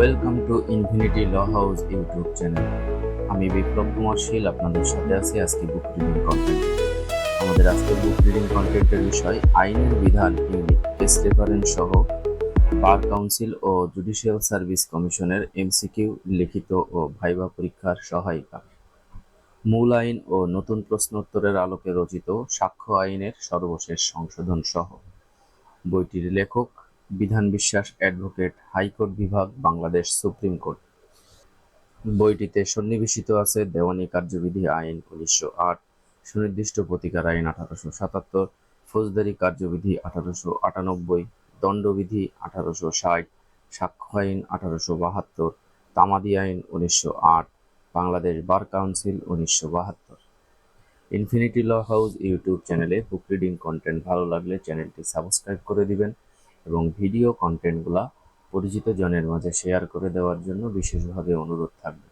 Welcome to infinity law house YouTube channel. আমি বিপ্লব কুমার শীল, আপনাদের সাথে আছি আজকে বুক রিডিং কন্টেন্ট আমাদের আজকের বুক রিডিং কন্টেন্টের বিষয়, আইনের বিধান ইউনিট কেস রেফারেন্স সহ বার কাউন্সিল ও জুডিশিয়াল সার্ভিস কমিশনের এমসিকিউ লিখিত ও ভাইবা পরীক্ষার সহায়িকা। মূল আইন ও নতুন প্রশ্নোত্তরের আলোকে রচিত সাক্ষ্য আইনের সর্বশেষ সংশোধন সহ। বইটির লেখক বিধান বিশ্বাস অ্যাডভোকেট হাইকোর্ট বিভাগ, বাংলাদেশ সুপ্রিম কোর্ট। বইটিতে সন্নিবেশিত আছে দেওয়ানি কার্যবিধি আইন উনিশশো আট, সুনির্দিষ্ট প্রতিকার আইন আঠারোশো সাতাত্তর, ফৌজদারি কার্যবিধি আঠারোশো আটানব্বই, দণ্ডবিধি আঠারোশো ষাট, সাক্ষ্য আইন আঠারোশো বাহাত্তর, তামাদি আইন উনিশশো আট, বাংলাদেশ বার কাউন্সিল উনিশশো বাহাত্তর। ইনফিনিটি ল হাউস ইউটিউব চ্যানেলে বুক রিডিং কন্টেন্ট ভালো লাগলে চ্যানেলটি সাবস্ক্রাইব করে দিবেন। এবং ভিডিও কন্টেন্টগুলা পরিচিত জনের মাঝে শেয়ার করে দেওয়ার জন্য বিশেষভাবে অনুরোধ থাকবে।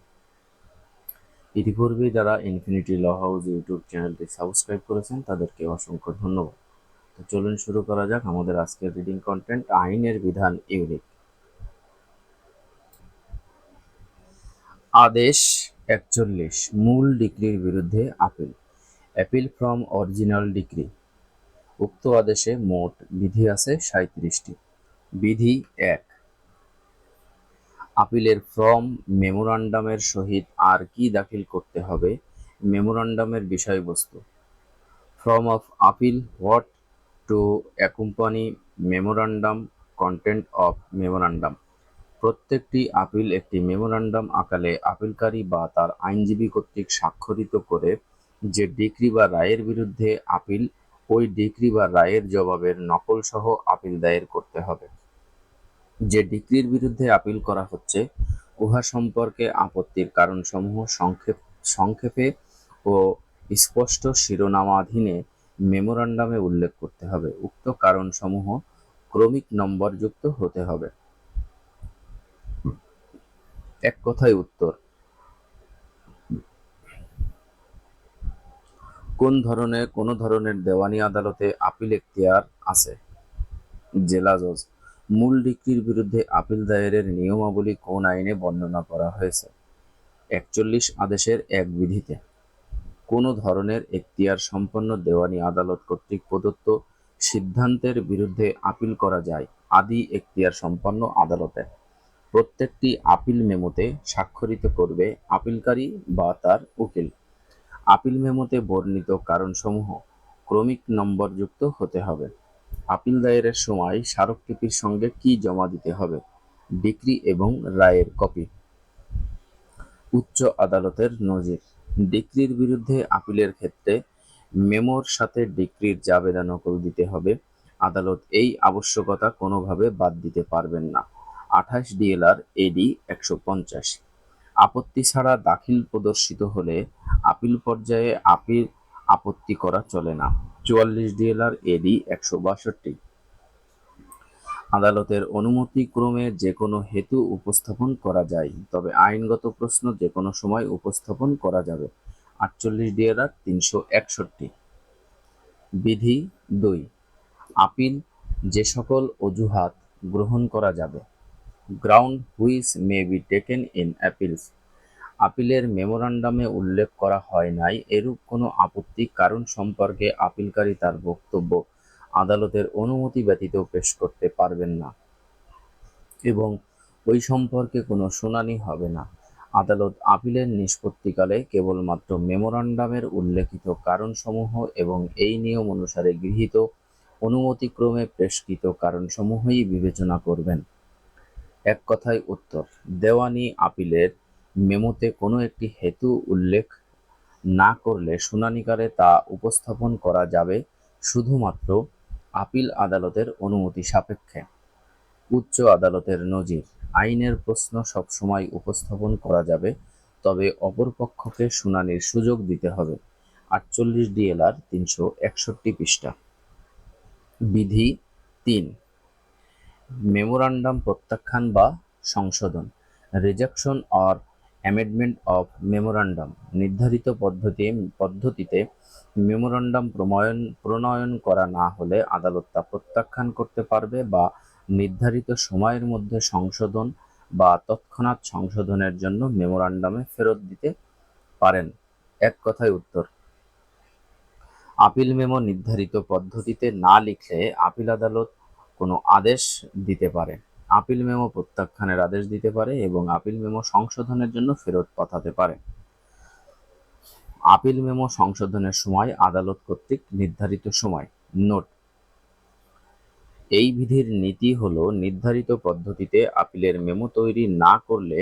ইতিপূর্বে যারা ইনফিনিটি ল হাউস ইউটিউব চ্যানেলটি সাবস্ক্রাইব করেছেন, তাদেরকে অসংখ্য ধন্যবাদ। তো চলুন শুরু করা যাক আমাদের আজকের রিডিং কন্টেন্ট আইনের বিধান ইউনিট আদেশ একচল্লিশ, মূল ডিগ্রির বিরুদ্ধে appeal appeal from original decree উক্ত আদেশে মোট বিধি আছে সাঁত্রিশটি বিধি এক। আপিলের ফর্ম মেমোরান্ডামের সহিত আর কি দাখিল করতে হবে, মেমোরান্ডামের বিষয়বস্তু। Form of appeal what to accompany memorandum content of memorandum. প্রত্যেকটি আপিল একটি মেমোরান্ডাম আকালে আপিলকারী বা তার আইনজীবী কর্তৃক স্বাক্ষরিত করে যে ডিক্রি বা রায়ের বিরুদ্ধে আপিল ওই ডিক্রি বা রায়ের জবাবের নকল সহ আপিল দায়ের করতে হবে। যে ডিক্রির বিরুদ্ধে আপিল করা হচ্ছে, উহা সম্পর্কে আপত্তির কারণসমূহ সংক্ষেপ সংক্ষেপে ও স্পষ্ট শিরোনামাধীনে মেমোরান্ডামে উল্লেখ করতে হবে। উক্ত কারণসমূহ ক্রমিক নম্বরযুক্ত হতে হবে। এক কথায় উত্তর কোন ধরনের কোন ধরনের দেওয়ানি আদালতে আপিল এখতিয়ার আছে? জেলা জজ, মূল ডিক্রির বিরুদ্ধে আপিল দায়েরের নিয়মাবলী কোন আইনে বর্ণনা করা হয়েছে? একচল্লিশ আদেশের এক বিধিতে, কোন ধরনের এখতিয়ার সম্পন্ন দেওয়ানি আদালত কর্তৃক প্রদত্ত সিদ্ধান্তের বিরুদ্ধে আপিল করা যায়? আদি এখতিয়ার সম্পন্ন আদালতে, প্রত্যেকটি আপিল মেমোতে স্বাক্ষরিত করবে আপিলকারী বা তার উকিল। আপিল মেমোতে বর্ণিত কারণসমূহ ক্রমিক নম্বরযুক্ত হতে হবে। আপিল দায়েরের সময় স্মারকলিপির সঙ্গে কি জমা দিতে হবে? ডিক্রি এবং রায়ের কপি। উচ্চ আদালতের নজির। ডিক্রির বিরুদ্ধে আপিলের ক্ষেত্রে মেমোর সাথে ডিক্রির জাবেদা নকল দিতে হবে। আদালত এই আবশ্যকতা কোনোভাবে বাদ দিতে পারবেন না। আঠাশ ডিএলআর এডি একশো পঞ্চাশ। আপত্তি ছাড়া দাখিল প্রদর্শিত হলে আপিল পর্যায়ে আপিল আপত্তি করা চলে না। চুয়াল্লিশ ডিএলআর এডি একশো বাষট্টি। আদালতের অনুমতি ক্রমে যে কোনো হেতু উপস্থাপন করা যায়, তবে আইনগত প্রশ্ন যে কোনো সময় উপস্থাপন করা যাবে। আটচল্লিশ ডিএলআর তিনশো একষট্টি। বিধি দুই। আপিল যে সকল অজুহাত গ্রহণ করা যাবে। Ground which may be taken in appeals আপিলের মেমোরান্ডামে উল্লেখ করা হয় নাই, এরূপ কোনো আপত্তি কারণ সম্পর্কে আপিলকারী তার বক্তব্য আদালতের অনুমতি ব্যতীত পেশ করতে পারবেন না এবং ওই সম্পর্কে কোনো শুনানি হবে না। আদালত আপিলের নিষ্পত্তিকালে কেবলমাত্র মেমোরান্ডামের উল্লেখিত কারণসমূহ এবং এই নিয়ম অনুসারে গৃহীত অনুমতিক্রমে পেশকৃত কারণসমূহই বিবেচনা করবেন। এক কথায় উত্তর, দেওয়ানি আপিলের মেমোতে কোনো একটি হেতু উল্লেখ না করলে শুনানিকারে তা উপস্থাপন করা যাবে শুধুমাত্র আপিল আদালতের অনুমতি সাপেক্ষে। উচ্চ আদালতের নজির, আইনের প্রশ্ন সবসময় উপস্থাপন করা যাবে, তবে অপরপক্ষকে শুনানির সুযোগ দিতে হবে। আটচল্লিশ ডিএলআর তিনশো একষট্টি পৃষ্ঠা। বিধি তিন মেমোরান্ডাম প্রত্যাখ্যান বা সংশোধন rejection or amendment of memorandum নির্ধারিত পদ্ধতি, পদ্ধতিতে মেমোরান্ডাম প্রণয়ন প্রণয়ন করা না হলে আদালত তা প্রত্যাখ্যান করতে পারবে বা নির্ধারিত সময়ের মধ্যে সংশোধন বা তৎক্ষণাৎ সংশোধনের জন্য মেমোরান্ডামে ফেরত দিতে পারেন। এক কথায় উত্তর আপিল মেমো নির্ধারিত পদ্ধতিতে না লিখলে আপিল আদালত কোনো আদেশ দিতে পারে। আপিল মেমো প্রত্যাখ্যানের আদেশ দিতে পারে এবং আপিল মেমো সংশোধনের জন্য ফেরত পাঠাতে পারে। আপিল মেমো সংশোধনের সময় আদালত কর্তৃক নির্ধারিত সময়। নোট। এই বিধির নীতি হলো নির্ধারিত পদ্ধতিতে আপিলের মেমো তৈরি না করলে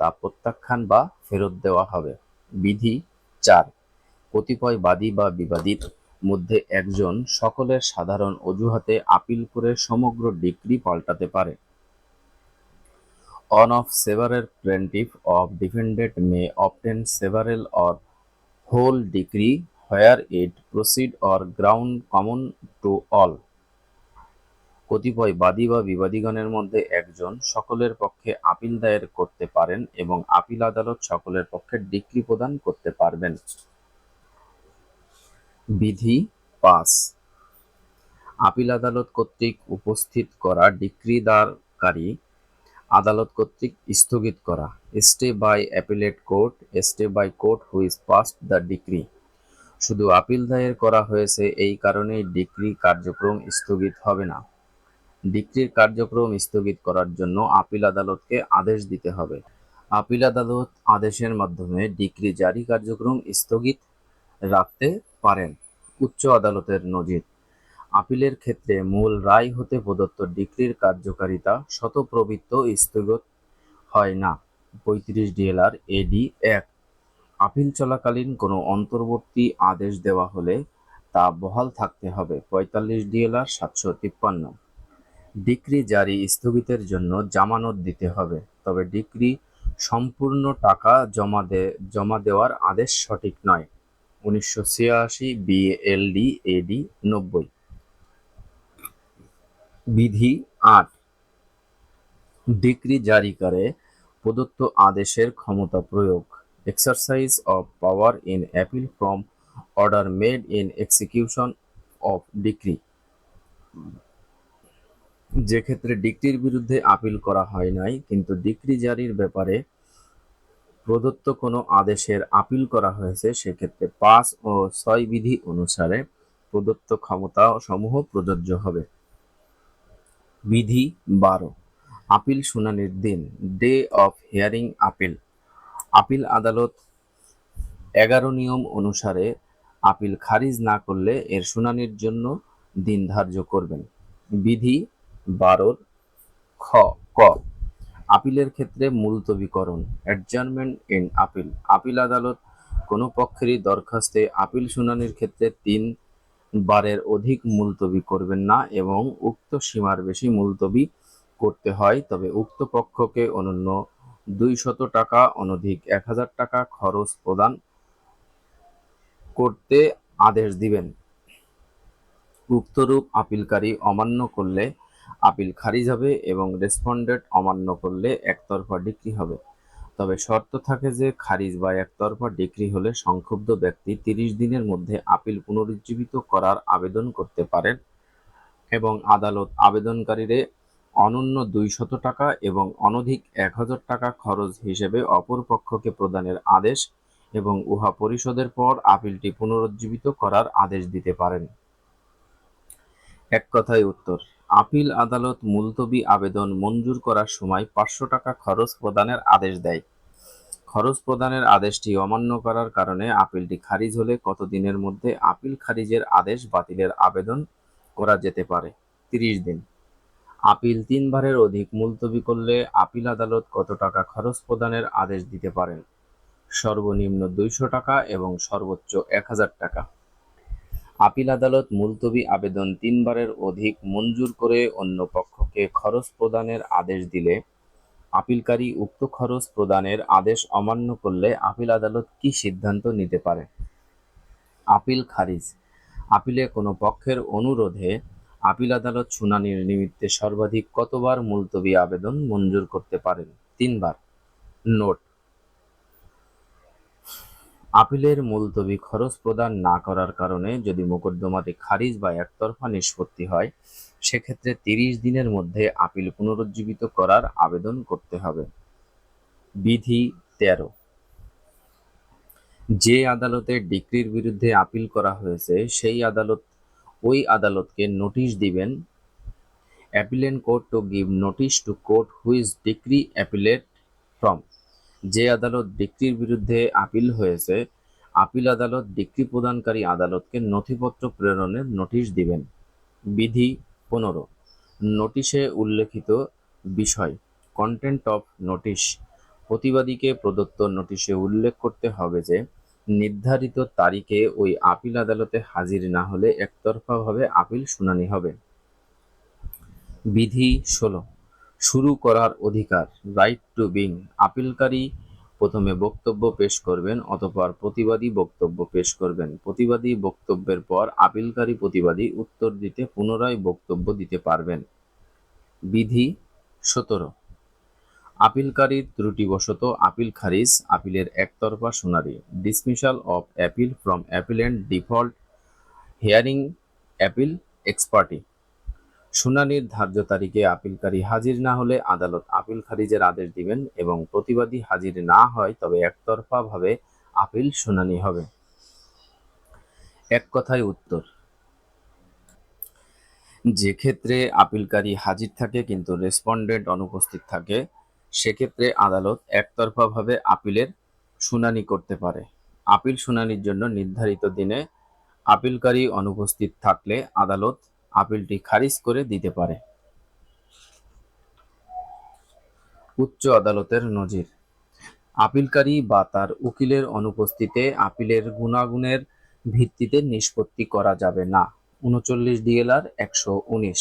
তা প্রত্যাখ্যান বা ফেরত দেওয়া হবে। বিধি চার। কতিপয় বাদী বা বিবাদীর মধ্যে একজন সকলের সাধারণ অজুহাতে আপিল করে সমগ্র ডিগ্রি পাল্টাতে পারে। One of several plaintiff of defendant may obtain several or whole decree where it proceed or ground common to all. কতিপয় বাদী বা বিবাদীগণের মধ্যে একজন সকলের পক্ষে আপিল দায়ের করতে পারেন এবং আপিল আদালত সকলের পক্ষে ডিগ্রি প্রদান করতে পারবেন। বিধি পাস। আপিল আদালত কর্তৃক উপস্থিত করা ডিক্রি দারকারী আদালত কর্তৃক স্থগিত করা। Stay by appellate court, stay by court whose passed the decree. শুধু আপিল দায়ের করা হয়েছে এই কারণেই ডিক্রি কার্যক্রম স্থগিত হবে না। ডিক্রির কার্যক্রম স্থগিত করার জন্য আপিল আদালতকে আদেশ দিতে হবে। আপিল আদালত আদেশের মাধ্যমে ডিক্রি জারি কার্যক্রম স্থগিত রাখতে পারেন, উচ্চ আদালতের নজির। আপিলের ক্ষেত্রে মূল রায় হতে প্রদত্ত ডিক্রির কার্যকারিতা শতপ্রবৃত্ত স্থগিত হয় না। পঁয়ত্রিশ ডিএলআর এডি এক। আপিল চলাকালীন কোনো অন্তর্বর্তী আদেশ দেওয়া হলে তা বহাল থাকতে হবে। পঁয়তাল্লিশ ডিএলআর সাতশো তিপ্পান্ন। ডিক্রি জারি স্থগিতের জন্য জামানত দিতে হবে, তবে ডিক্রি সম্পূর্ণ টাকা জমা দে, জমা দেওয়ার আদেশ সঠিক নয়। উনিশশো ছিয়াশি বিএলডি এডি নব্বই। বিধি আট। ডিক্রি জারিকারে প্রদত্ত আদেশের ক্ষমতা প্রয়োগ। Exercise of power in appeal from order made in execution of decree যে ক্ষেত্রে ডিক্রির বিরুদ্ধে আপিল করা হয় নাই, কিন্তু ডিক্রি জারির ব্যাপারে প্রদত্ত কোনো আদেশের আপিল করা হয়েছে, সেক্ষেত্রে পাঁচ ও ছয় বিধি অনুসারে প্রদত্ত ক্ষমতা সমূহ প্রযোজ্য হবে। বিধি বারো। আপিল শুনানির দিন, ডে অফ হিয়ারিং আপিল। আপিল আদালত এগারো নিয়ম অনুসারে আপিল খারিজ না করলে এর শুনানির জন্য দিন ধার্য করবেন। বিধি বারোর খ, ক। আপিলের ক্ষেত্রে মুলতবিকরণ অ্যাডজার্নমেন্ট ইন আপিল আপিল আদালত কোনো পক্ষেরই দরখাস্তে আপিল শুনানির ক্ষেত্রে তিন বারের অধিক মুলতবি করবেন না এবং উক্ত সীমার বেশি মুলতবি করতে হয়, তবে উক্ত পক্ষকে অনন্য দুইশত টাকা, অনধিক এক হাজার টাকা খরচ প্রদান করতে আদেশ দিবেন। উক্তরূপ আপিলকারী অমান্য করলে আপিল খারিজ হবে এবং রেসপন্ডেন্ট অমান্য করলে একতরফা ডিক্রি হবে। তবে শর্ত থাকে যে খারিজ বা একতরফা ডিক্রি হলে সংক্ষুব্ধ ব্যক্তি তিরিশ দিনের মধ্যে আপিল পুনরুজ্জীবিত করার আবেদন করতে পারেন এবং আদালত আবেদনকারীরে অনন্য দুইশত টাকা এবং অনধিক এক হাজার টাকা খরচ হিসেবে অপর পক্ষকে প্রদানের আদেশ এবং উহা পরিশোধের পর আপিলটি পুনরুজ্জীবিত করার আদেশ দিতে পারেন। এক কথায় উত্তর। আপিল আদালত মুলতবি আবেদন মঞ্জুর করার সময় পাঁচশো টাকা খরচ প্রদানের আদেশ দেয়। খরচ প্রদানের আদেশটি অমান্য করার কারণে আপিলটি খারিজ হলে কত দিনের মধ্যে আপিল খারিজের আদেশ বাতিলের আবেদন করা যেতে পারে? তিরিশ দিন। আপিল তিনবারের অধিক মুলতবি করলে আপিল আদালত কত টাকা খরচ প্রদানের আদেশ দিতে পারেন? সর্বনিম্ন দুইশো টাকা এবং সর্বোচ্চ এক হাজার টাকা। আপিল আদালত মুলতবি আবেদন তিনবারের অধিক মঞ্জুর করে অন্য পক্ষকে খরচ প্রদানের আদেশ দিলে আপিলকারী উক্ত খরচ প্রদানের আদেশ অমান্য করলে আপিল আদালত কি সিদ্ধান্ত নিতে পারে? আপিল খারিজ। আপিলে কোনো পক্ষের অনুরোধে আপিল আদালত শুনানির নিমিত্তে সর্বাধিক কতবার মুলতবি আবেদন মঞ্জুর করতে পারেন? তিনবার। নোট আপিলের মুলতবি খরচ প্রদান না করার কারণে যদি মোকদ্দমাটি খারিজ বা একতরফা নিষ্পত্তি হয়, সেক্ষেত্রে তিরিশ দিনের মধ্যে আপিল পুনরুজ্জীবিত করার আবেদন করতে হবে। বিধি তেরো। যে আদালতে ডিক্রির বিরুদ্ধে আপিল করা হয়েছে, সেই আদালত ওই আদালতকে নোটিশ দিবেন, appellant court to give notice to court whose decree appellate from. যে আদালত ডিক্রির বিরুদ্ধে আপিল হয়েছে, আপিল আদালত ডিক্রি প্রদানকারী আদালতকে নথিপত্র প্রেরণের নোটিশ দিবেন। বিধি পনেরো। নোটিশে উল্লেখিত বিষয় কন্টেন্ট অফ নোটিশ প্রতিবাদীকে প্রদত্ত নোটিশে উল্লেখ করতে হবে যে, নির্ধারিত তারিখে ওই আপিল আদালতে হাজির না হলে একতরফাভাবে আপিল শুনানি হবে। বিধি ষোলো। শুরু করার অধিকার রাইট টু বিং আপিলকারী প্রথমে বক্তব্য পেশ করবেন অতঃপর প্রতিবাদী বক্তব্য পেশ করবেন। প্রতিবাদী বক্তব্যের পর আপিলকারী প্রতিবাদী উত্তর দিতে পুনরায় বক্তব্য দিতে পারবেন। বিধি সতেরো। আপিলকারীর ত্রুটিবশত আপিল খারিজ, আপিলের একতরফা শুনানি dismissal of appeal from appellant default hearing appeal ex parte শুনানির ধার্য তারিখে আপিলকারী হাজির না হলে আদালত আপিল খারিজের আদেশ দিবেন এবং প্রতিবাদী হাজির না হয় তবে একতরফাভাবে আপিল শুনানি হবে। এক কথায় উত্তর। যে ক্ষেত্রে আপিলকারী হাজির থাকে কিন্তু রেসপন্ডেন্ট অনুপস্থিত থাকে, সেক্ষেত্রে আদালত একতরফাভাবে আপিলের শুনানি করতে পারে। আপিল শুনানির জন্য নির্ধারিত দিনে আপিলকারী অনুপস্থিত থাকলে আদালত আপিলটি খারিজ করে দিতে পারে। উচ্চ আদালতের নজির। আপিলকারী বা তার উকিলের অনুপস্থিতিতে আপিলের গুণাগুণের ভিত্তিতে নিষ্পত্তি করা যাবে না। উনচল্লিশ ডিএলআর একশো উনিশ।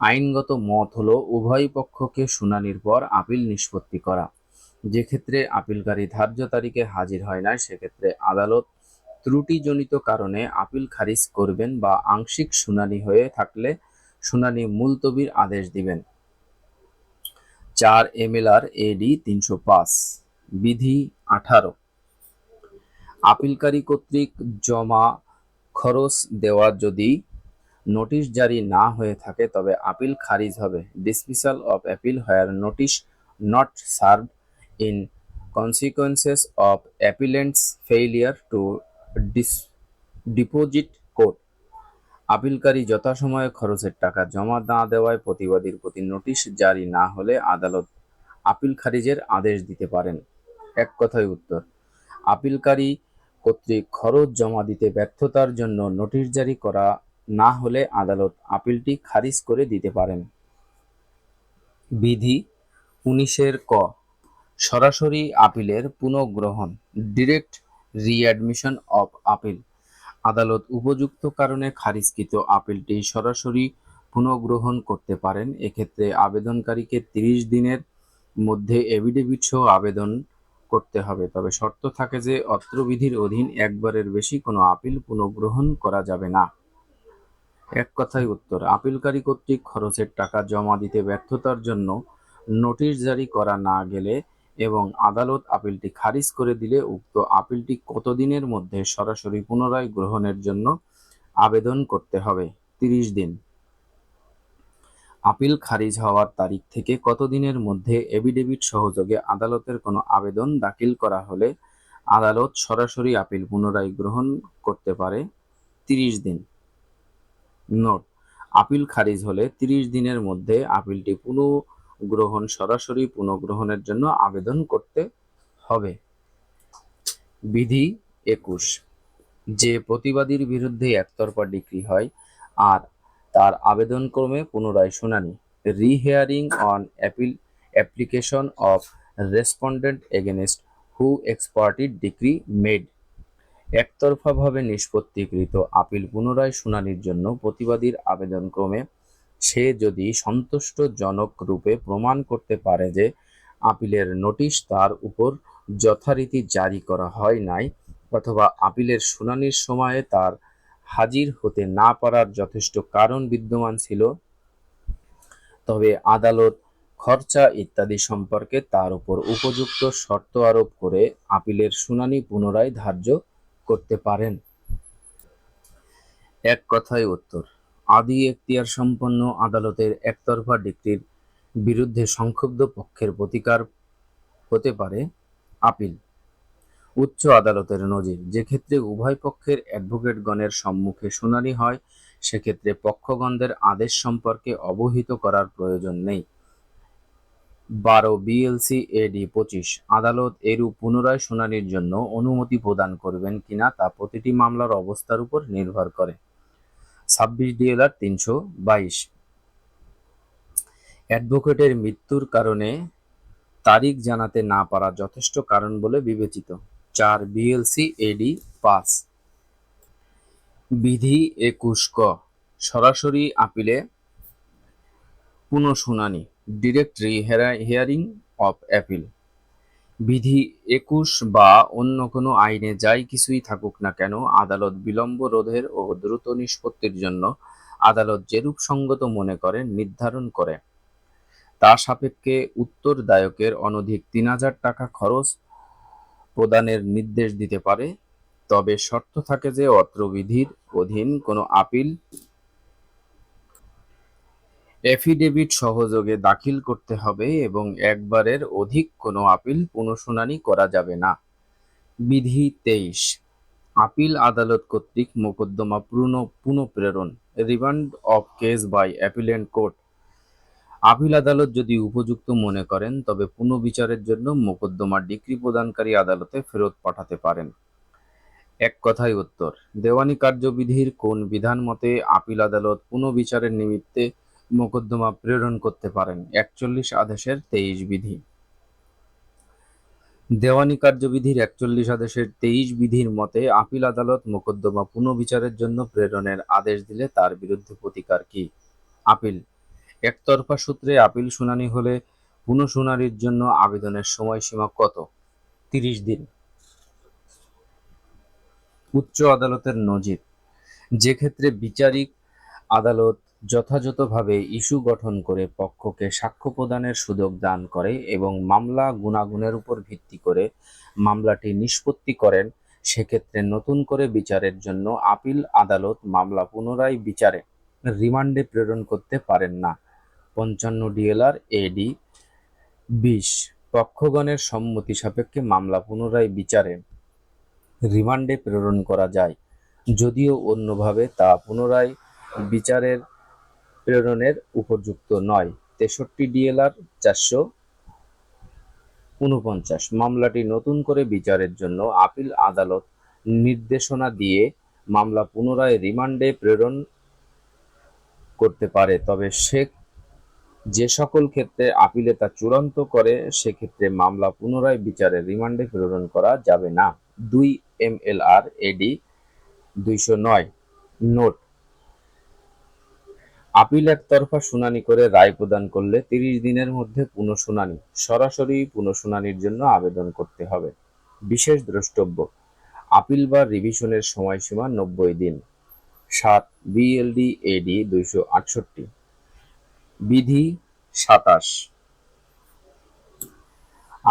আইনগত মত হলো উভয় পক্ষকে শুনানির পর আপিল নিষ্পত্তি করা। যে ক্ষেত্রে আপিলকারী ধার্য তারিখে হাজির হয় না সেক্ষেত্রে আদালত ত্রুটিজনিত কারণে আপিল খারিজ করবেন বা আংশিক শুনানি হয়ে থাকলে শুনানি মুলতবির আদেশ দিবেন। চার এমএলআর এডি তিনশো পাঁচ, বিধি আঠারো। আপিলকারী কর্তৃক জমা খরচ দেওয়া যদি নোটিশ জারি না হয়ে থাকে, তবে আপিল খারিজ হবে। Dismissal of appeal where notice not serve in consequences of appellant's failure to deposit court আপিলকারী যথাসময়ে খরচের টাকা জমা না দেওয়ায় প্রতিবাদীর প্রতি নোটিশ জারি না হলে আদালত আপিল খারিজের আদেশ দিতে পারেন। এক কথায় উত্তর, আপিলকারী কর্তৃক খরচ জমা দিতে ব্যর্থতার জন্য নোটিশ জারি করা না হলে আদালত আপিলটি খারিজ করে দিতে পারেন। বিধি উনিশের ক, সরাসরি আপিলের পুনঃগ্রহণ, ডিরেক্ট রিঅ্যাডমিশন অফ আপিল আদালত উপযুক্ত কারণে খারিজকৃত আপিলটি সরাসরি পুনঃগ্রহণ করতে পারেন। এক্ষেত্রে আবেদনকারীকে তিরিশ দিনের মধ্যে এভিডেভিট সহ আবেদন করতে হবে। তবে শর্ত থাকে যে, অত্র বিধির অধীন একবারের বেশি কোনো আপিল পুনঃগ্রহণ করা যাবে না। এক কথায় উত্তর আপিলকারী কর্তৃক খরচের টাকা জমা দিতে ব্যর্থতার জন্য নোটিশ জারি করা না গেলে এবং আদালত আপিলটি খারিজ করে দিলে উক্ত আপিলটি কতদিনের মধ্যে সরাসরি পুনরায় গ্রহণের জন্য আবেদন করতে হবে? তিরিশ দিন। আপিল খারিজ হওয়ার তারিখ থেকে কতদিনের মধ্যে এভিডেভিট সহযোগে আদালতের কোনো আবেদন দাখিল করা হলে আদালত সরাসরি আপিল পুনরায় গ্রহণ করতে পারে? তিরিশ দিন। নোট। আপিল খারিজ হলে তিরিশ দিনের মধ্যে আপিলটি পুনঃগ্রহণ সরাসরি পুনঃগ্রহণের জন্য আবেদন করতে হবে। বিধি একুশ। যে প্রতিবাদীর বিরুদ্ধে একতরফা ডিক্রি হয় আর তার আবেদনক্রমে পুনরায় শুনানি, rehearing on appeal application of respondent against who ex parte decree made. একতরফাভাবে নিষ্পত্তিকৃত আপিল পুনরায় শুনানির জন্য প্রতিবাদীর আবেদনক্রমে সে যদি সন্তুষ্টজনক রূপে প্রমাণ করতে পারে যে আপিলের নোটিশ তার উপর যথারীতি জারি করা হয় নাই অথবা আপিলের শুনানির সময়ে তার হাজির হতে না পারার যথেষ্ট কারণ বিদ্যমান ছিল, তবে আদালত খরচা ইত্যাদি সম্পর্কে তার উপর উপযুক্ত শর্ত আরোপ করে আপিলের শুনানি পুনরায় ধার্য করতে পারেন। এক কথায় উত্তর আদি এখতিয়ার সম্পন্ন আদালতের একতরফা ডিক্রির বিরুদ্ধে সংক্ষুব্ধ পক্ষের প্রতিকার হতে পারে আপিল। উচ্চ আদালতের নজির যেক্ষেত্রে উভয় পক্ষের অ্যাডভোকেটগণের সম্মুখে শুনানি হয়, সেক্ষেত্রে পক্ষগণদের আদেশ সম্পর্কে অবহিত করার প্রয়োজন নেই। বারো বিএলসি এডি পঁচিশ, আদালত এরূপ পুনরায় শুনানির জন্য অনুমতি প্রদান করবেন কিনা তা প্রতিটি মামলার অবস্থার উপর নির্ভর করে। ছাব্বিশ ডিএলআর তিনশো বাইশ। অ্যাডভোকেটের মৃত্যুর কারণে তারিখ জানাতে না পারা যথেষ্ট কারণ বলে বিবেচিত। চার বিএলসি এডি পাঁচ বিধি একুশ ক। সরাসরি আপিলে পুনঃশুনানি। Direct hearing of appeal. বিধি একুশ বা অন্য কোনো আইনে যাই কিছুই থাকুক না কেন, আদালত বিলম্ব রোধের ও দ্রুত নিষ্পত্তির জন্য আদালত যেরূপ সঙ্গত মনে করে নির্ধারণ করে। তা সাপেক্ষে উত্তরদায়কের অনধিক তিন হাজার টাকা খরচ প্রদানের নির্দেশ দিতে পারে, তবে শর্ত থাকে যে অত্র বিধির অধীন কোনো আপিল এফিডেভিট সহযোগে দাখিল করতে হবে এবং একবারের অধিক কোনো আপিল পুনঃশুনানি করা যাবে না। বিধি তেইশ। আপিল আদালত কর্তৃক মোকদ্দমা পুনঃ পুনঃপ্রেরণ, remand of case by appellant court. Appeal আদালত যদি উপযুক্ত মনে করেন, তবে পুনঃবিচারের জন্য মোকদ্দমা ডিগ্রি প্রদানকারী আদালতে ফেরত পাঠাতে পারেন। এক কথায় উত্তর, দেওয়ানি কার্যবিধির কোন বিধান মতে আপিল আদালত পুনঃবিচারের নিমিত্তে মোকদ্দমা প্রেরণ করতে পারেন। একচল্লিশ আদেশের তেইশ বিধি। দেওয়ানি কার্যবিধির একচল্লিশ আদেশের তেইশ বিধির মতে আপিল আদালত মোকদ্দমা পুনঃবিচারের জন্য প্রেরণের আদেশ দিলে তার বিরুদ্ধে প্রতিকার কি? আপিল। একতরফা সূত্রে আপিল শুনানি হলে পুনঃশুনানির জন্য আবেদনের সময়সীমা কত? তিরিশ দিন। উচ্চ আদালতের নজির। যে ক্ষেত্রে বিচারিক আদালত যথাযথভাবে ইস্যু গঠন করে পক্ষকে সাক্ষ্য প্রদানের সুযোগ দান করে এবং মামলা গুণাগুণের উপর ভিত্তি করে মামলাটি নিষ্পত্তি করেন, সেক্ষেত্রে নতুন করে বিচারের জন্য আপিল আদালত মামলা পুনরায় বিচারে। রিমান্ডে প্রেরণ করতে পারেন না। পঞ্চান্ন ডিএলআর এডি বিশ। পক্ষগণের সম্মতি সাপেক্ষে মামলা পুনরায় বিচারে। রিমান্ডে প্রেরণ করা যায়। যদিও অন্যভাবে তা পুনরায় বিচারের প্রেরণের উপযুক্ত নয়। তেষট্টি ডিএলআর চারশো উনপঞ্চাশ। মামলাটি নতুন করে বিচারের জন্য আপিল আদালত নির্দেশনা দিয়ে মামলা পুনরায় রিমান্ডে প্রেরণ করতে পারে। তবে সে যে সকল ক্ষেত্রে আপিলে তা চূড়ান্ত করে, সেক্ষেত্রে মামলা পুনরায় বিচারে রিমান্ডে প্রেরণ করা যাবে না। দুই এম এল আর এডি দুইশো নয়। নোট আপিল একতরফা শুনানি করে রায় প্রদান করলে তিরিশ দিনের মধ্যে পুনঃশুনানি, সরাসরি পুনঃশুনানির জন্য আবেদন করতে হবে। বিশেষ দ্রষ্টব্য, আপিল বা রিভিশনের সময়সীমা নব্বই দিন। সাত, বিএলডি এডি দুইশো আটষট্টি। বিধি সাতাশ।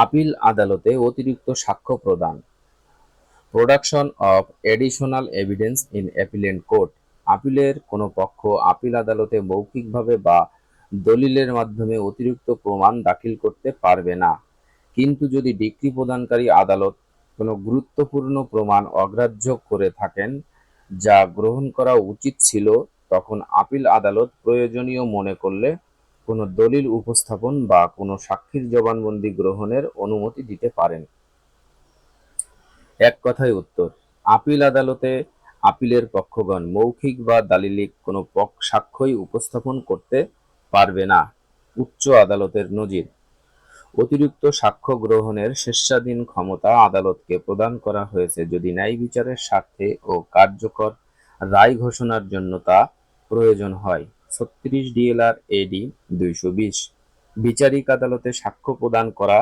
আপিল আদালতে অতিরিক্ত সাক্ষ্য প্রদান। Production of additional evidence in appellant court. আপিলের কোনো পক্ষ আপিল আদালতে মৌখিকভাবে বা দলিলের মাধ্যমে অতিরিক্ত প্রমাণ দাখিল করতে পারবে না। কিন্তু যদি ডিক্রি প্রদানকারী আদালত কোনো গুরুত্বপূর্ণ প্রমাণ অগ্রাহ্য করে থাকেন, যা গ্রহণ করা উচিত ছিল, তখন আপিল আদালত প্রয়োজনীয় মনে করলে কোনো দলিল উপস্থাপন বা কোনো সাক্ষীর জবানবন্দি গ্রহণের অনুমতি দিতে পারেন। এক কথায় উত্তর, আপিল আদালতে আপিলের পক্ষগণ মৌখিক বা দালিলিক কোনো সাক্ষ্যই উপস্থাপন করতে পারবে না। উচ্চ আদালতের নজির। অতিরিক্ত সাক্ষ্য গ্রহণের স্বেচ্ছাধীন ক্ষমতা আদালতকে প্রদান করা হয়েছে যদি ন্যায় বিচারের স্বার্থে ও কার্যকর রায় ঘোষণার জন্য তা প্রয়োজন হয়। ছত্রিশ ডিএলআর এডি দুইশো বিশ। বিচারিক আদালতে সাক্ষ্য প্রদান করা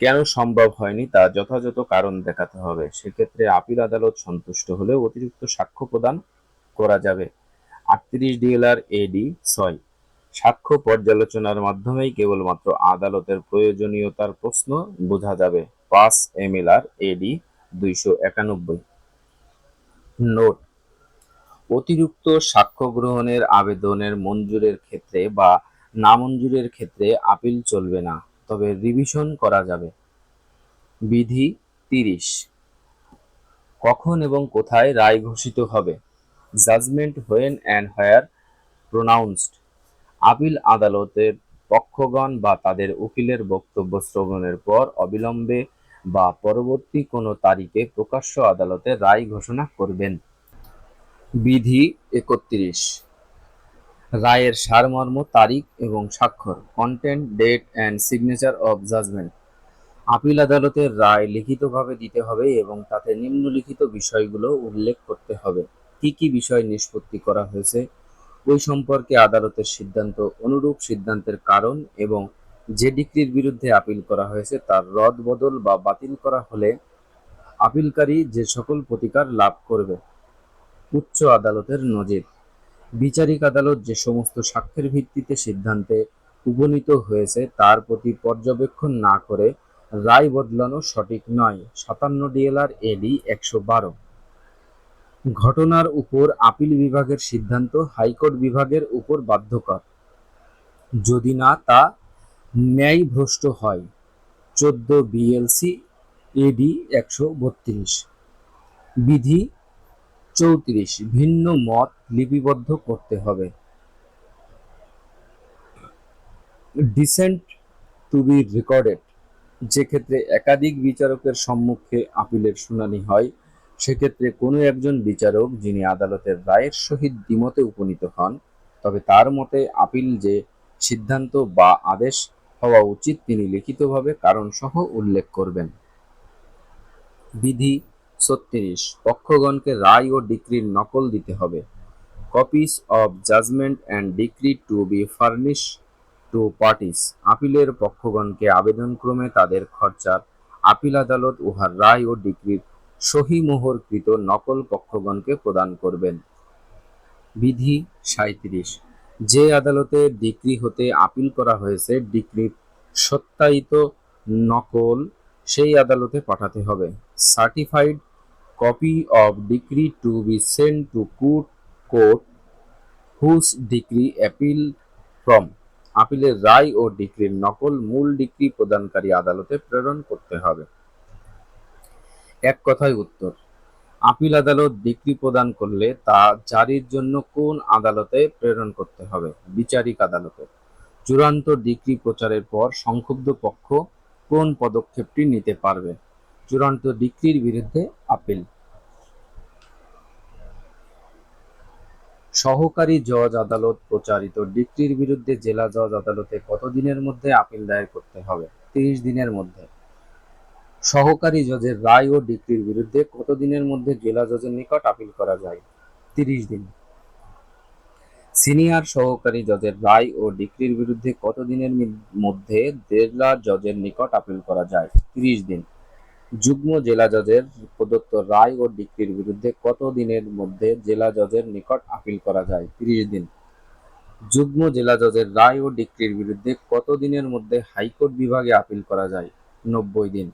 কেন সম্ভব হয়নি তা যথাযথ কারণ দেখাতে হবে। সেক্ষেত্রে আপিল আদালত সন্তুষ্ট হলেও অতিরিক্ত সাক্ষ্য প্রদান করা যাবে। আটত্রিশ ডিএলআর এডি ছয়। সাক্ষ্য পর্যালোচনার মাধ্যমেই কেবলমাত্র আদালতের প্রয়োজনীয়তার প্রশ্ন বোঝা যাবে। পাঁচ এম এমএলআর এডি দুইশো একানব্বই। নোট। অতিরিক্ত সাক্ষ্য গ্রহণের আবেদনের মঞ্জুরের ক্ষেত্রে বা নামঞ্জুরের ক্ষেত্রে আপিল চলবে না। তবে রিভিশন করা যাবে। বিধি তিরিশ। কখন এবং কোথায় রায় ঘোষিত হবে? Judgment when and where pronounced appeal আদালতের পক্ষগণ বা তাদের উকিলের বক্তব্য শ্রবণের পর অবিলম্বে বা পরবর্তী কোনো তারিখে প্রকাশ্য আদালতে রায় ঘোষণা করবেন। বিধি একত্রিশ। রায়ের সারমর্ম, তারিখ এবং স্বাক্ষর content date and signature of judgment appeal আদালতের রায় লিখিতভাবে দিতে হবে এবং তাতে নিম্নলিখিত বিষয়গুলো উল্লেখ করতে হবে। কি কি বিষয় নিষ্পত্তি করা হয়েছে? ওই সম্পর্কে আদালতের সিদ্ধান্ত অনুরূপ সিদ্ধান্তের কারণ এবং যে ডিক্রির বিরুদ্ধে আপিল করা হয়েছে তার রদ, বদল বা বাতিল করা হলে আপিলকারী যে সকল প্রতিকার লাভ করবে। উচ্চ আদালতের নজির। বিচারিক আদালত যে সমস্ত সাক্ষ্যের ভিত্তিতে সিদ্ধান্তে উপনীত হয়েছে, তার প্রতি পর্যবেক্ষণ না করে রায় বদলানো সঠিক নয়। সাতান্ন ডিএলআর এডি একশো বারো। ঘটনার উপর আপিল বিভাগের সিদ্ধান্ত হাইকোর্ট বিভাগের উপর বাধ্যকর। যদি না, তা ন্যায়ভ্রষ্ট হয়। চোদ্দ বিএলসি এডি একশো বত্রিশ। বিধি চৌত্রিশ। ভিন্ন মত লিপিবদ্ধ করতে হবে। ডিসেন্ট টু বি রেকর্ডেড যে ক্ষেত্রে একাধিক বিচারকের সম্মুখে আপিলের শুনানি হয়, সেক্ষেত্রে কোনো একজন বিচারক যিনি আদালতের রায়ের সহিত দ্বিমতে উপনীত হন, তবে তার মতে আপিল যে সিদ্ধান্ত বা আদেশ হওয়া উচিত তিনি লিখিতভাবে কারণসহ উল্লেখ করবেন। বিধি ছত্রিশ, পক্ষগণকে রায় ও ডিক্রির নকল দিতে হবে। Copies of judgment and decree to be furnish to parties আপিলের পক্ষগণকে আবেদনক্রমে তাদের খরচার আপিল আদালত উহার রায় ও ডিক্রির সহিমোহরকৃত নকল পক্ষগণকে প্রদান করবেন। বিধি সাঁইত্রিশ। যে আদালতে ডিক্রি হতে আপিল করা হয়েছে, ডিক্রির সত্যায়িত নকল সেই আদালতে পাঠাতে হবে। Certified copy of decree to be sent to court court whose decree appeal from আপিলের রায় ও ডিক্রির নকল মূল ডিক্রি প্রদানকারী আদালতে প্রেরণ করতে হবে। এক কথায় উত্তর, আপিল আদালত ডিক্রি প্রদান করলে তা জারির জন্য কোন আদালতে প্রেরণ করতে হবে? বিচারিক আদালতে। চূড়ান্ত ডিক্রি প্রচারের পর সংক্ষুব্ধ পক্ষ কোন পদক্ষেপটি নিতে পারবে? চূড়ান্ত ডিক্রির বিরুদ্ধে আপিল সহকারী জজ আদালত প্রচারিত ডিক্রির বিরুদ্ধে জেলা জজ আদালতে কত দিনের মধ্যে আপিল দায়ের করতে হবে? তিরিশ দিনের মধ্যে। সহকারী জজের রায় ও ডিক্রির বিরুদ্ধে কত দিনের মধ্যে জেলা জজের নিকট আপিল করা যায়? তিরিশ দিন। সিনিয়র সহকারী জজের রায় ও ডিক্রির বিরুদ্ধে কত দিনের মধ্যে জেলা জজের নিকট আপিল করা যায়? তিরিশ দিন। যুগ্ম জেলা জজের প্রদত্ত রায় ও ডিক্রির বিরুদ্ধে কত দিনের মধ্যে জেলা জজের নিকট আপিল করা যায়? তিরিশ দিন। যুগ্ম জেলা জজের রায় ও ডিক্রির বিরুদ্ধে কত দিনের মধ্যে হাইকোর্ট বিভাগে আপিল করা যায়? নব্বই দিন।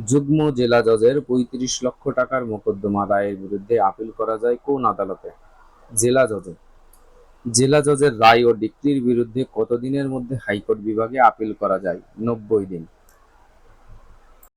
যুগ্ম জেলা জজের পঁয়ত্রিশ লক্ষ টাকার মোকদ্দমা রায়ের বিরুদ্ধে আপিল করা যায় কোন আদালতে? জেলা জজে জেলা জজের রায় ও ডিক্রির বিরুদ্ধে কত দিনের মধ্যে হাইকোর্ট বিভাগে আপিল করা যায়? নব্বই দিন।